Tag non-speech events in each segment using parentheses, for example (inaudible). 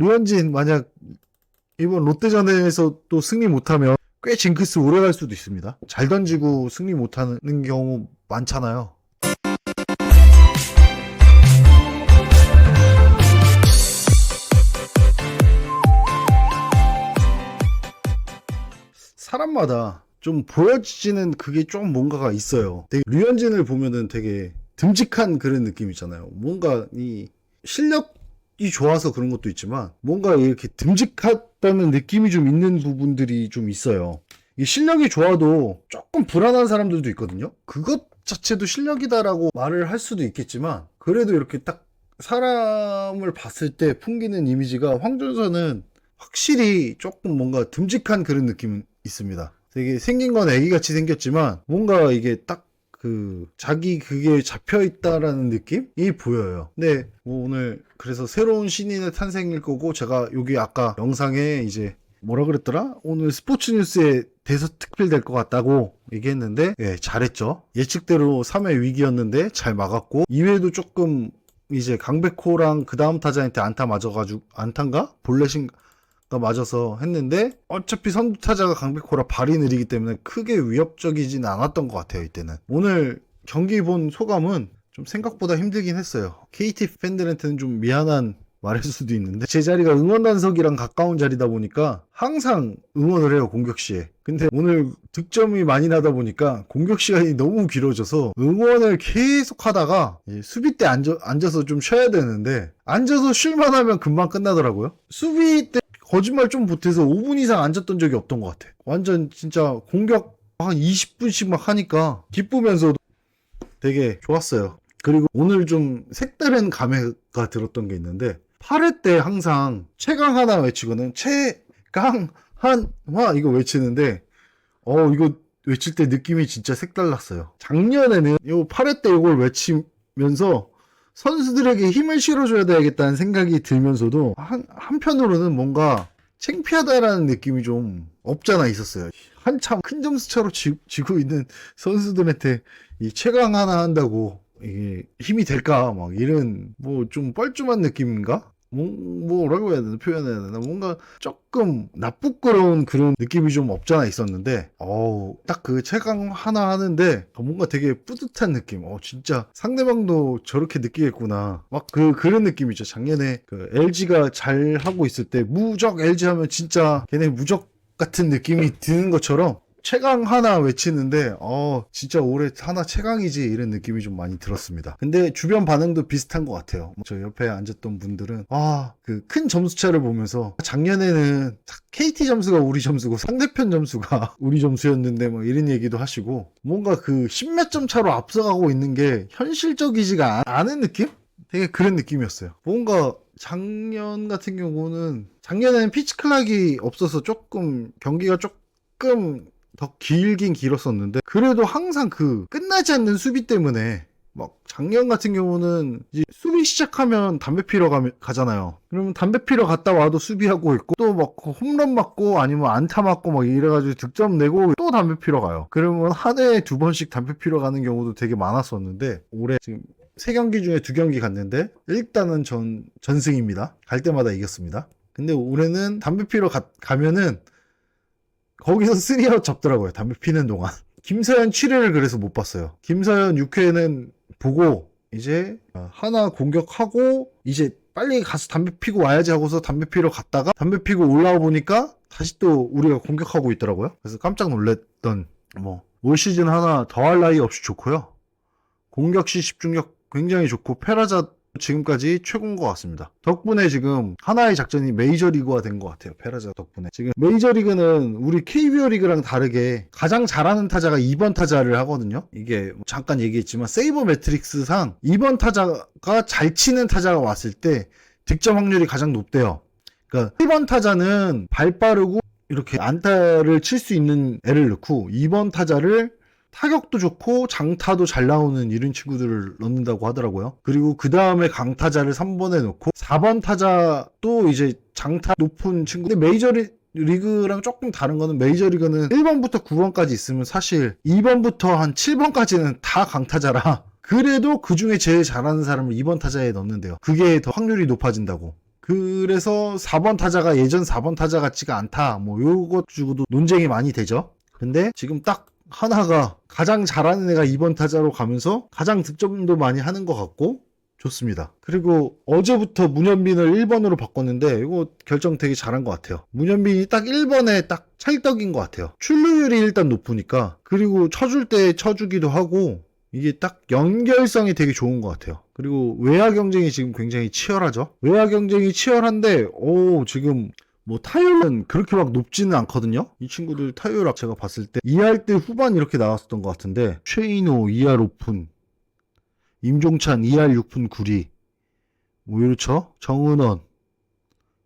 류현진 만약 이번 롯데전에서 또 승리 못하면 꽤 징크스 오래 갈 수도 있습니다. 잘 던지고 승리 못하는 경우 많잖아요. 사람마다 좀 보여지는 그게 좀 뭔가가 있어요. 되게 류현진을 보면은 되게 듬직한 그런 느낌 있잖아요. 뭔가 이 실력 이 좋아서 그런 것도 있지만 뭔가 이렇게 듬직하다는 느낌이 좀 있는 부분들이 좀 있어요. 이 실력이 좋아도 조금 불안한 사람들도 있거든요. 그것 자체도 실력이다라고 말을 할 수도 있겠지만 그래도 이렇게 딱 사람을 봤을 때 풍기는 이미지가 황준서는 확실히 조금 뭔가 듬직한 그런 느낌 있습니다. 되게 생긴 건 애기같이 생겼지만 뭔가 이게 딱 그 자기 그게 잡혀 있다라는 느낌이 보여요. 근데 뭐 오늘 그래서 새로운 신인의 탄생일 거고 제가 여기 아까 영상에 이제 뭐라 그랬더라? 오늘 스포츠 뉴스에 대서 특필될 것 같다고 얘기했는데 예, 잘했죠. 예측대로 3회 위기였는데 잘 막았고 2회도 조금 이제 강백호랑 그 다음 타자한테 안타 맞아가지고 안타인가 볼넷인가 맞아서 했는데 어차피 선두 타자가 강백호라 발이 느리기 때문에 크게 위협적이진 않았던 것 같아요 이때는. 오늘 경기 본 소감은 좀 생각보다 힘들긴 했어요. KT 팬들한테는 좀 미안한 말일 수도 있는데. 제 자리가 응원단석이랑 가까운 자리다 보니까 항상 응원을 해요 공격 시에. 근데 오늘 득점이 많이 나다 보니까 공격 시간이 너무 길어져서 응원을 계속 하다가 이 수비 때 앉아, 앉아서 좀 쉬어야 되는데 앉아서 쉴만 하면 금방 끝나더라고요. 수비 때 거짓말 좀 못해서 5분 이상 앉았던 적이 없던 것 같아. 완전 진짜 공격 한 20분씩 막 하니까 기쁘면서도 되게 좋았어요. 그리고 오늘 좀 색다른 감회가 들었던 게 있는데 8회 때 항상 최강 하나 외치고는 최강 한화 이거 외치는데 어 이거 외칠 때 느낌이 진짜 색달랐어요. 작년에는 요 8회 때 이걸 외치면서 선수들에게 힘을 실어줘야 되겠다는 생각이 들면서도 한, 한편으로는 뭔가 창피하다라는 느낌이 좀 없잖아 있었어요. 한참 큰 점수 차로 지, 지고 있는 선수들한테 이 최강 하나 한다고 이게 힘이 될까 막 이런 뭐 좀 뻘쭘한 느낌인가? 뭐, 뭐라고 해야 되나 표현해야 되나 뭔가 조금 나쁘끄러운 그런 느낌이 좀 없잖아 있었는데 어우 딱그 최강 하나 하는데 뭔가 되게 뿌듯한 느낌. 어 진짜 상대방도 저렇게 느끼겠구나. 막 그 그런 느낌이죠. 작년에 그 LG가 잘 하고 있을 때 무적 LG 하면 진짜 걔네 무적 같은 느낌이 드는 것처럼 최강 하나 외치는데 어 진짜 올해 하나 최강이지 이런 느낌이 좀 많이 들었습니다. 근데 주변 반응도 비슷한 것 같아요. 저 옆에 앉았던 분들은 아 그 큰 점수차를 보면서 작년에는 KT 점수가 우리 점수고 상대편 점수가 (laughs) 우리 점수였는데 뭐 이런 얘기도 하시고 뭔가 그 십몇 점 차로 앞서가고 있는 게 현실적이지가 않은 느낌? 되게 그런 느낌이었어요. 뭔가 작년 같은 경우는 작년에는 피치 클락이 없어서 조금 경기가 조금 더 길긴 길었었는데 그래도 항상 그 끝나지 않는 수비 때문에 막 작년 같은 경우는 이제 수비 시작하면 담배 피러 가, 가잖아요. 그러면 담배 피러 갔다 와도 수비하고 있고 또 막 홈런 맞고 아니면 안타 맞고 막 이래가지고 득점 내고 또 담배 피러 가요. 그러면 한 해에 두 번씩 담배 피러 가는 경우도 되게 많았었는데 올해 지금 세 경기 중에 두 경기 갔는데 일단은 전 전승입니다. 갈 때마다 이겼습니다. 근데 올해는 담배 피러 가, 가면은 거기서 쓰리아웃 잡더라고요. 담배 피는 동안. 김서현 7회를 그래서 못 봤어요. 김서현 6회는 보고 이제 하나 공격하고 이제 빨리 가서 담배 피고 와야지 하고서 담배 피러 갔다가 담배 피고 올라와 보니까 다시 또 우리가 공격하고 있더라고요. 그래서 깜짝 놀랐던 뭐 올 시즌 하나 더할 나위 없이 좋고요. 공격 시 집중력 굉장히 좋고 페라자 지금까지 최고인 것 같습니다. 덕분에 지금 하나의 작전이 메이저리그화 된 것 같아요. 페라자 덕분에. 지금 메이저리그는 우리 KBO 리그랑 다르게 가장 잘하는 타자가 2번 타자를 하거든요. 이게 뭐 잠깐 얘기했지만 세이버 매트릭스상 2번 타자가 잘 치는 타자가 왔을 때 득점 확률이 가장 높대요. 그러니까 1번 타자는 발 빠르고 이렇게 안타를 칠 수 있는 애를 넣고 2번 타자를 타격도 좋고 장타도 잘 나오는 이런 친구들을 넣는다고 하더라고요. 그리고 그 다음에 강타자를 3번에 넣고 4번 타자도 이제 장타 높은 친구. 근데 메이저리 리그랑 조금 다른 거는 메이저리그는 1번부터 9번까지 있으면 사실 2번부터 한 7번까지는 다 강타자라 (laughs) 그래도 그 중에 제일 잘하는 사람을 2번 타자에 넣는데요. 그게 더 확률이 높아진다고. 그래서 4번 타자가 예전 4번 타자 같지가 않다. 뭐 요것 주고도 논쟁이 많이 되죠. 근데 지금 딱 하나가 가장 잘하는 애가 2번 타자로 가면서 가장 득점도 많이 하는 것 같고 좋습니다. 그리고 어제부터 문현빈을 1번으로 바꿨는데 이거 결정 되게 잘한 것 같아요. 문현빈이 딱 1번에 딱 찰떡인 것 같아요. 출루율이 일단 높으니까 그리고 쳐줄 때 쳐주기도 하고 이게 딱 연결성이 되게 좋은 것 같아요. 그리고 외야 경쟁이 지금 굉장히 치열하죠. 외야 경쟁이 치열한데 오 지금 뭐 타율은 그렇게 막 높지는 않거든요. 이 친구들 타율 제가 봤을 때 2할 때 후반 이렇게 나왔었던 것 같은데 최인호 2할 오픈 임종찬 2할 6푼 9리 뭐 이렇죠? 정은원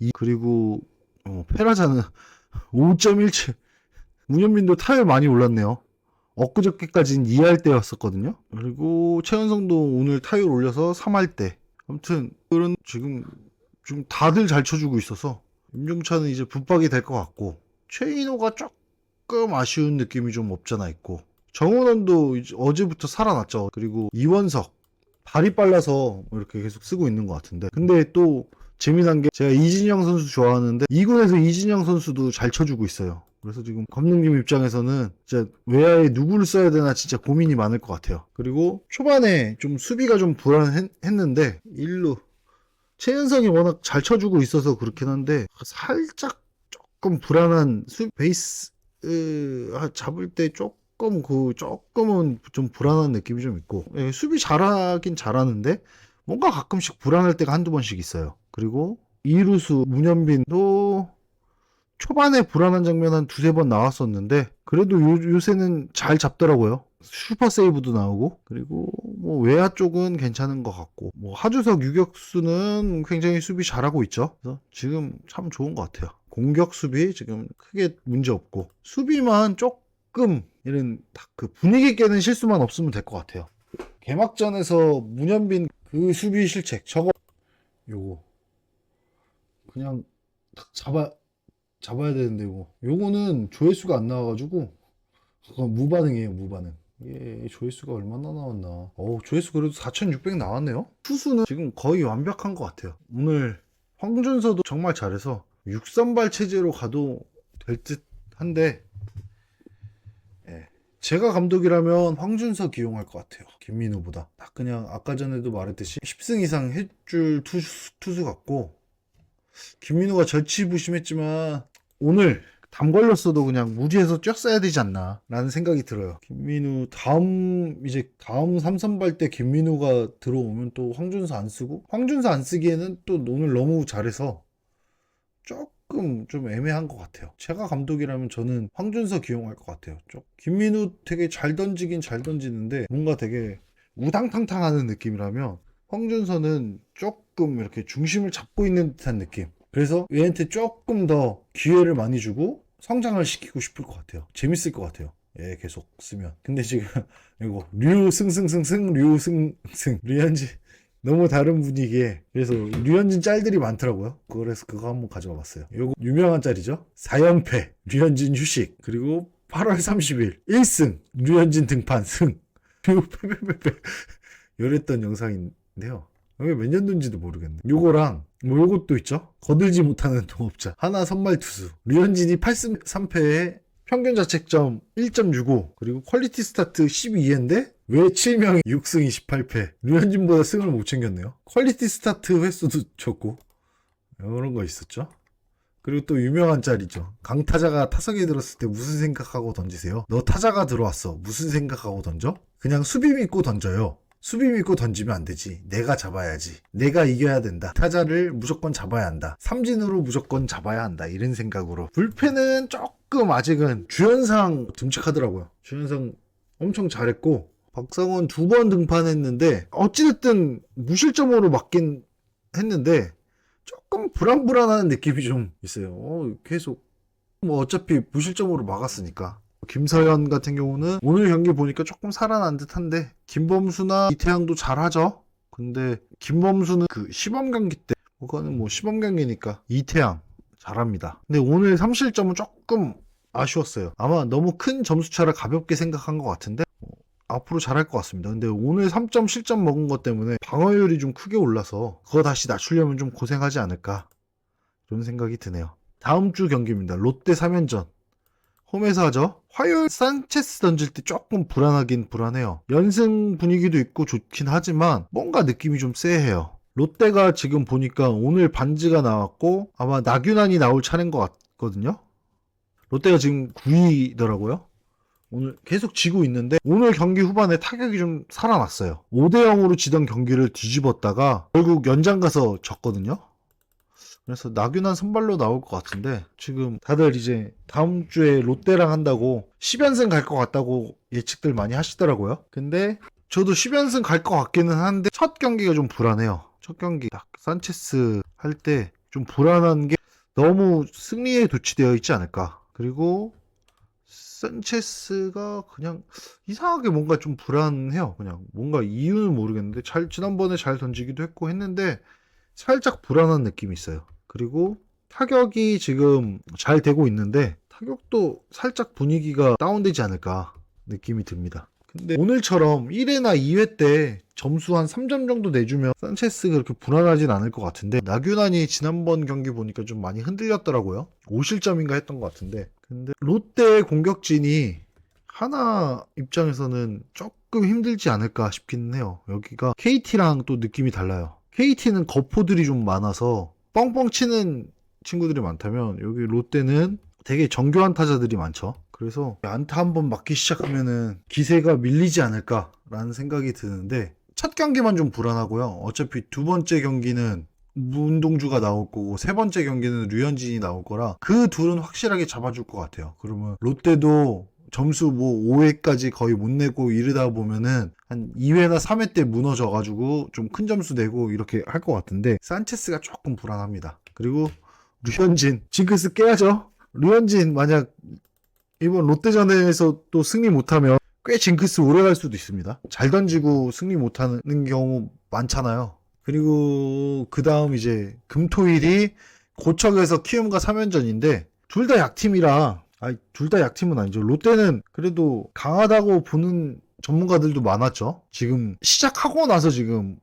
이 그리고 어, 페라자는 (laughs) 5.17 문현빈도 타율 많이 올랐네요. 엊그저께까지는 2할 때였었거든요. 그리고 최은성도 오늘 타율 올려서 3할 때. 아무튼 그런 지금 좀 다들 잘 쳐주고 있어서 임종찬은 이제 붙박이 될 것 같고 최인호가 조금 아쉬운 느낌이 좀 없잖아 있고 정은원도 이제 어제부터 살아났죠. 그리고 이원석 발이 빨라서 이렇게 계속 쓰고 있는 것 같은데 근데 또 재미난 게 제가 이진영 선수 좋아하는데 2군에서 이진영 선수도 잘 쳐주고 있어요. 그래서 지금 감독님 입장에서는 진짜 외야에 누구를 써야 되나 진짜 고민이 많을 것 같아요. 그리고 초반에 좀 수비가 좀 불안했는데 일루 최은성이 워낙 잘 쳐주고 있어서 그렇긴 한데 살짝 조금 불안한 수 베이스 으, 아, 잡을 때 조금 그 조금은 좀 불안한 느낌이 좀 있고 예, 수비 잘하긴 잘하는데 뭔가 가끔씩 불안할 때가 한두 번씩 있어요. 그리고 이루수 문현빈도 초반에 불안한 장면 한 두세 번 나왔었는데 그래도 요, 요새는 잘 잡더라고요. 슈퍼 세이브도 나오고 그리고 뭐 외야 쪽은 괜찮은 것 같고 뭐 하주석 유격수는 굉장히 수비 잘하고 있죠. 그래서 지금 참 좋은 것 같아요. 공격 수비 지금 크게 문제 없고 수비만 조금 이런 딱그 분위기 깨는 실수만 없으면 될 것 같아요. 개막전에서 문현빈 그 수비 실책 저거 요거 그냥 딱 잡아 잡아야 되는데 이거. 요거는 조회수가 안 나와가지고 무반응이에요 무반응. 이게 조회수가 얼마나 나왔나. 어 조회수 그래도 4600 나왔네요? 투수는 지금 거의 완벽한 것 같아요. 오늘 황준서도 정말 잘해서 6선발 체제로 가도 될 듯 한데 예. 제가 감독이라면 황준서 기용할 것 같아요. 김민우보다. 딱 그냥 아까 전에도 말했듯이 10승 이상 해줄 투수, 투수 같고 김민우가 절치부심했지만 오늘 담 걸렸어도 그냥 무리해서 쫙 써야 되지 않나 라는 생각이 들어요. 김민우 다음 이제 다음 삼선발 때 김민우가 들어오면 또 황준서 안 쓰고 황준서 안 쓰기에는 또 오늘 너무 잘해서 조금 좀 애매한 것 같아요. 제가 감독이라면 저는 황준서 기용할 것 같아요. 좀 김민우 되게 잘 던지긴 잘 던지는데 뭔가 되게 우당탕탕하는 느낌이라면 황준서는 조금 이렇게 중심을 잡고 있는 듯한 느낌 그래서 얘한테 조금 더 기회를 많이 주고 성장을 시키고 싶을 것 같아요. 재밌을 것 같아요. 얘 계속 쓰면. 근데 지금 (laughs) 이거 류승승승승 류승승 류현진 (laughs) 너무 다른 분위기에 그래서 류현진 짤들이 많더라고요. 그래서 그거 한번 가져와 봤어요. 이거 유명한 짤이죠. 4연패 류현진 휴식 그리고 8월 30일 1승 류현진 등판 승 그리고 패패패패 이랬던 영상인 데요. 이게 몇 년도인지도 모르겠네. 요거랑 뭐 요것도 있죠. 거들지 못하는 (laughs) 동업자. 하나 선발 투수. 류현진이 8승 3패에 평균 자책점 1.65 그리고 퀄리티 스타트 12회인데 왜 7명이 6승 28패 류현진보다 승을 못 챙겼네요. 퀄리티 스타트 횟수도 적고 이런 거 있었죠. 그리고 또 유명한 짤이죠. 강 타자가 타석에 들었을 때 무슨 생각하고 던지세요? 너 타자가 들어왔어. 무슨 생각하고 던져? 그냥 수비 믿고 던져요. 수비 믿고 던지면 안 되지. 내가 잡아야지. 내가 이겨야 된다. 타자를 무조건 잡아야 한다. 삼진으로 무조건 잡아야 한다. 이런 생각으로. 불펜은 조금 아직은 주연상 듬직하더라고요. 주연상 엄청 잘했고 박상원 두 번 등판했는데 어찌됐든 무실점으로 맞긴 했는데 조금 불안불안한 느낌이 좀 있어요. 어, 계속 뭐 어차피 무실점으로 막았으니까. 김서현 같은 경우는 오늘 경기 보니까 조금 살아난 듯한데 김범수나 이태양도 잘하죠. 근데 김범수는 그 시범 경기 때 그거는 뭐 시범 경기니까 이태양 잘합니다. 근데 오늘 3실점은 조금 아쉬웠어요. 아마 너무 큰 점수 차를 가볍게 생각한 것 같은데 어, 앞으로 잘할 것 같습니다. 근데 오늘 3점 실점 먹은 것 때문에 방어율이 좀 크게 올라서 그거 다시 낮추려면 좀 고생하지 않을까 그런 생각이 드네요. 다음 주 경기입니다. 롯데 3연전. 홈에서 하죠. 화요일 산체스 던질 때 조금 불안하긴 불안해요. 연승 분위기도 있고 좋긴 하지만 뭔가 느낌이 좀 쎄해요. 롯데가 지금 보니까 오늘 반지가 나왔고 아마 나균안이 나올 차례인 것 같거든요. 롯데가 지금 9위더라고요. 오늘 계속 지고 있는데 오늘 경기 후반에 타격이 좀 살아났어요. 5대 0으로 지던 경기를 뒤집었다가 결국 연장 가서 졌거든요. 그래서 나균한 선발로 나올 것 같은데 지금 다들 이제 다음 주에 롯데랑 한다고 10연승 갈 것 같다고 예측들 많이 하시더라고요. 근데 저도 10연승 갈 것 같기는 한데 첫 경기가 좀 불안해요. 첫 경기 딱 산체스 할 때 좀 불안한 게 너무 승리에 도취되어 있지 않을까. 그리고 산체스가 그냥 이상하게 뭔가 좀 불안해요. 그냥 뭔가 이유는 모르겠는데 잘 지난번에 잘 던지기도 했고 했는데 살짝 불안한 느낌이 있어요. 그리고 타격이 지금 잘 되고 있는데 타격도 살짝 분위기가 다운되지 않을까 느낌이 듭니다. 근데 오늘처럼 1회나 2회 때 점수 한 3점 정도 내주면 산체스가 그렇게 불안하진 않을 것 같은데 나균안이 지난번 경기 보니까 좀 많이 흔들렸더라고요. 5실점인가 했던 것 같은데 근데 롯데 공격진이 하나 입장에서는 조금 힘들지 않을까 싶긴 해요. 여기가 KT랑 또 느낌이 달라요. KT는 거포들이 좀 많아서 뻥뻥 치는 친구들이 많다면 여기 롯데는 되게 정교한 타자들이 많죠. 그래서 안타 한 번 맞기 시작하면은 기세가 밀리지 않을까라는 생각이 드는데 첫 경기만 좀 불안하고요. 어차피 두 번째 경기는 문동주가 나올 거고 세 번째 경기는 류현진이 나올 거라 그 둘은 확실하게 잡아줄 것 같아요. 그러면 롯데도 점수 뭐 5회까지 거의 못 내고 이르다 보면은 한 2회나 3회 때 무너져가지고 좀 큰 점수 내고 이렇게 할 것 같은데 산체스가 조금 불안합니다. 그리고 류현진 징크스 깨야죠. 류현진 만약 이번 롯데전에서 또 승리 못하면 꽤 징크스 오래 갈 수도 있습니다. 잘 던지고 승리 못하는 경우 많잖아요. 그리고 그 다음 이제 금토일이 고척에서 키움과 3연전인데 둘 다 약팀이라 아니 둘다 약팀은 아니죠. 롯데는 그래도 강하다고 보는 전문가들도 많았죠. 지금 시작하고 나서 지금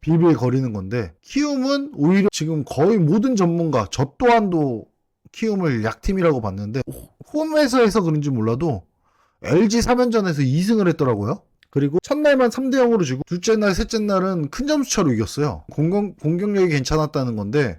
빌빌 거리는 건데 키움은 오히려 지금 거의 모든 전문가 저 또한도 키움을 약팀이라고 봤는데 홈에서 해서 그런지 몰라도 LG 3연전에서 2승을 했더라고요. 그리고 첫날만 3대 0으로 지고 둘째 날, 셋째 날은 큰 점수 차로 이겼어요. 공격, 공격력이 괜찮았다는 건데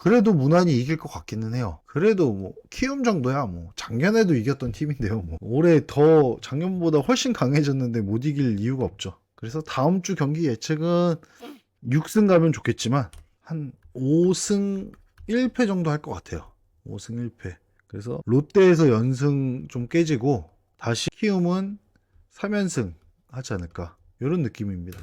그래도 무난히 이길 것 같기는 해요. 그래도 뭐 키움 정도야 뭐 작년에도 이겼던 팀인데요. 뭐 올해 더 작년보다 훨씬 강해졌는데 못 이길 이유가 없죠. 그래서 다음 주 경기 예측은 6승 가면 좋겠지만 한 5승 1패 정도 할 것 같아요. 5승 1패. 그래서 롯데에서 연승 좀 깨지고 다시 키움은 3연승 하지 않을까. 이런 느낌입니다.